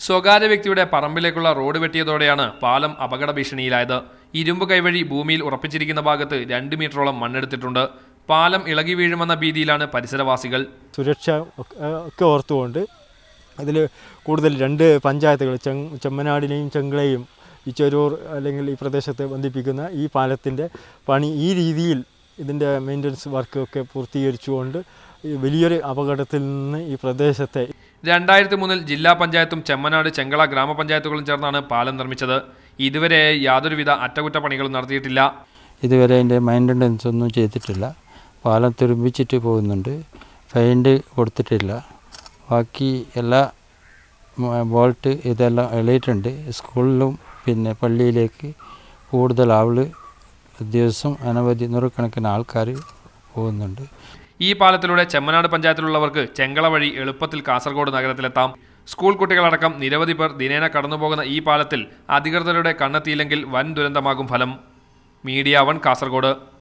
സ്വകാര്യ വ്യക്തിയുടെ പറമ്പിലേക്കുള്ള റോഡ് വെട്ടിയതോടെയാണ് പാലം അപകട ഭീഷണിയിലായത്. ഇരുമ്പ് കൈവഴി ഭൂമിയിൽ ഉറപ്പിച്ചിരിക്കുന്ന ഭാഗത്ത് രണ്ട് മീറ്ററോളം മണ്ണെടുത്തിട്ടുണ്ട്. പാലം ഇളകി വീഴുമെന്ന ഭീതിയിലാണ് പരിസരവാസികൾ. സുരക്ഷ ഒക്കെ ഓർത്തുകൊണ്ട് അതിൽ കൂടുതൽ രണ്ട് പഞ്ചായത്തുകൾ ചെമ്മനാടിനെയും ചെങ്കളെയും ഈ ചെരൂർ അല്ലെങ്കിൽ ഈ പ്രദേശത്തെ ബന്ധിപ്പിക്കുന്ന ഈ പാലത്തിന്റെ പണി ഈ രീതിയിൽ ഇതിന്റെ മെയിന്റനൻസ് വർക്കൊക്കെ പൂർത്തീകരിച്ചുകൊണ്ട് വലിയൊരു അപകടത്തിൽ നിന്ന് ഈ പ്രദേശത്തെ രണ്ടായിരത്തി മൂന്നിൽ ജില്ലാ പഞ്ചായത്തും ചെമ്മനാട് ചെങ്കള ഗ്രാമപഞ്ചായത്തുകളും ചേർന്നാണ് പാലം നിർമ്മിച്ചത്. ഇതുവരെ യാതൊരുവിധ അറ്റകുറ്റപ്പണികളും നടത്തിയിട്ടില്ല. ഇതുവരെ അതിന്റെ മെയിന്റനൻസ് ഒന്നും ചെയ്തിട്ടില്ല. പാലം തുരുമ്പിച്ചിട്ട് പോകുന്നുണ്ട്. ഫൈൻഡ് കൊടുത്തിട്ടില്ല. ബാക്കി എല്ലാ ബോൾട്ട് ഇതെല്ലാം എളിയിട്ടുണ്ട്. സ്കൂളിലും പിന്നെ പള്ളിയിലേക്ക് കൂടുതൽ ആൾ ദിവസം അനവധി നൂറുകണക്കിന് ആൾക്കാർ പോകുന്നുണ്ട്. ഈ പാലത്തിലൂടെ ചെമ്മനാട് പഞ്ചായത്തിലുള്ളവർക്ക് ചെങ്കള വഴി എളുപ്പത്തിൽ കാസർഗോഡ് നഗരത്തിലെത്താം. സ്കൂൾ കുട്ടികളടക്കം നിരവധി പേർ ദിനേന കടന്നുപോകുന്ന ഈ പാലത്തിൽ അധികൃതരുടെ കണ്ണെത്തിയില്ലെങ്കിൽ വൻ ദുരന്തമാകും ഫലം. Media one Kasaragod.